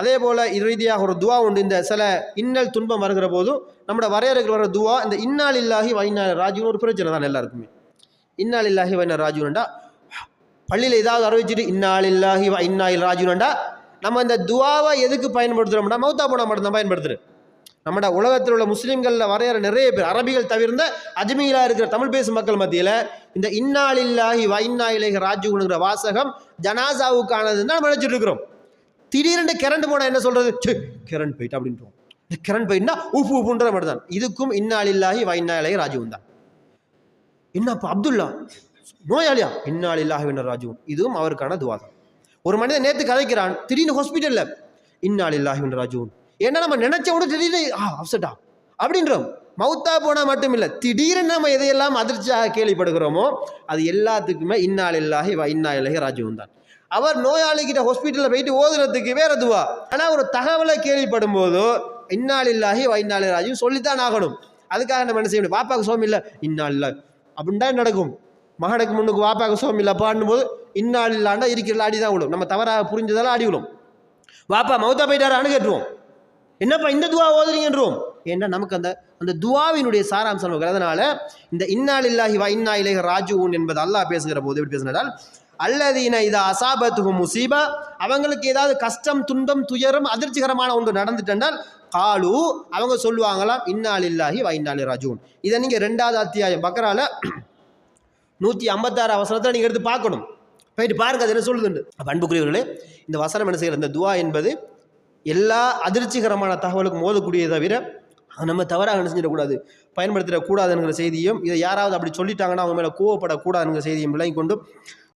அதே போல் ரீதியாக ஒரு துவா உண்டு. இந்த சில இன்னல் துன்பம் வருகிற போதும் நம்மளோட வரையறைகள் வர துவா இந்த இன்னால் இல்லாஹி வைநாள் ராஜுன்னு ஒரு பிரச்சனை தான் எல்லாருக்குமே. இன்னால் இல்லாஹி வைனா ராஜுன்டா பள்ளியில் ஏதாவது அறிவிச்சிட்டு இன்னால் இல்லாஹி வ இன்னாயில் ராஜுனண்டா நம்ம இந்த துவாவை எதுக்கு பயன்படுத்துகிறோம்னா மௌத்தா போனா மட்டும்தான் பயன்படுத்துகிறோம் நம்மட உலகத்தில் உள்ள முஸ்லீம்களில் வரையற நிறைய பேர் அரபிகள் தவிர்ந்த அஜ்மீலாக இருக்கிற தமிழ் பேசும் மக்கள் மத்தியில் இந்த இன்னாலில்லாஹி வைன்னா இலகி ராஜுங்கிற வாசகம் ஜனாசாவுக்கானதுன்னு நம்ம நினச்சிட்டு இருக்கிறோம். திடீர்னு கரண்ட் போனால் என்ன சொல்கிறது சே கரண்ட் போயிட்டு அப்படின்றோம் கரண்ட் போயிட்டுனா உப்பு உப்புன்ற மட்டும் தான் இதுக்கும் இன்னாலில்லாஹி வ இன்னா ராஜுவும் தான். என்னப்பா அப்துல்லா? நோயாளியா? இன்னாலில்லாஹி வ இன்னா ராஜுவும் இதுவும் அவருக்கான துவா ஒரு மனிதன் நேற்று கதைக்கிறான் திடீர்னு ஹாஸ்பிட்டலில் இன்னாலில்லாஹி வ இன்னா ராஜுவும் ஏன்னா நம்ம நினைச்ச உடனே திடீர்னு ஆ அப்செட்டா அப்படின்றோம். மௌத்தா போனால் மட்டும் இல்லை திடீர்னு நம்ம எதையெல்லாம் அதிர்ச்சியாக கேள்விப்படுகிறோமோ அது எல்லாத்துக்குமே இன்னாலில்லாஹி வா இன்னா இலைஹி ராஜீவன் தான். அவர் நோயாளிகிட்ட ஹாஸ்பிட்டலில் போயிட்டு ஓதுறதுக்கு வேற துவா. ஆனால் ஒரு தகவலை கேள்விப்படும் போதோ இன்னால் இல்லாஹி வா இலைஹி ராஜீவ் சொல்லித்தான் ஆகணும். அதுக்காக நம்ம என்ன செய்யணும் பாப்பாக்கு சோம் இல்லை இன்னால் இல்லை அப்படின் தான் நடக்கும்? மகனுக்கு முன்னுக்கு வாப்பாக்கு சோம் இல்லை பாடும்போது இன்னால் இல்லாண்டா இருக்கிற ஆடி தான் விடும் நம்ம தவறாக புரிஞ்சதெல்லாம் ஆடி விடும் வாப்பா மௌத்தா போயிட்டாரான்னு கேட்டுருவோம். என்னப்பா இந்த துவா ஓதுறீங்கன்றோம் ஏன்னா நமக்கு அந்த அந்த துவாவினுடைய சாராம்சம் நமக்கு அதனால இந்த இன்னாலில்லாஹி வா இன்னா இலேஹ ராஜுவூன் என்பது அல்லாஹ் பேசுகிற போது எப்படி பேசுனதால் அல்லதீன இதா அசாபத்துகும் முசீபா அவங்களுக்கு ஏதாவது கஷ்டம் துன்பம் துயரம் அதிர்ச்சிகரமான ஒன்று நடந்துட்டென்றால் காலு அவங்க சொல்லுவாங்களாம் இன்னாலில்லாஹி இல்லாஹி இன்னாலி ராஜுவூன் இதை நீங்கள் ரெண்டாவது அத்தியாயம் பக்கரால நூற்றி ஐம்பத்தாறு அவசரத்தை நீங்கள் எடுத்து பார்க்கணும். போயிட்டு பாருங்க அது என்ன சொல்லுதுண்டு அப்ப அன்புக்குரியவர்களே இந்த வசனம் என்ன செய்கிற இந்த துவா என்பது எல்லா அதிர்ச்சிகரமான தகவலுக்கும் மோதக்கூடியதை தவிர அதை நம்ம தவறாக என்ன செஞ்சிடக்கூடாது பயன்படுத்திடக்கூடாதுங்கிற செய்தியும் இதை யாராவது அப்படி சொல்லிட்டாங்கன்னா அவங்க மேலே கோவப்படக்கூடாதுங்கிற செய்தியும் விளங்கி கொண்டு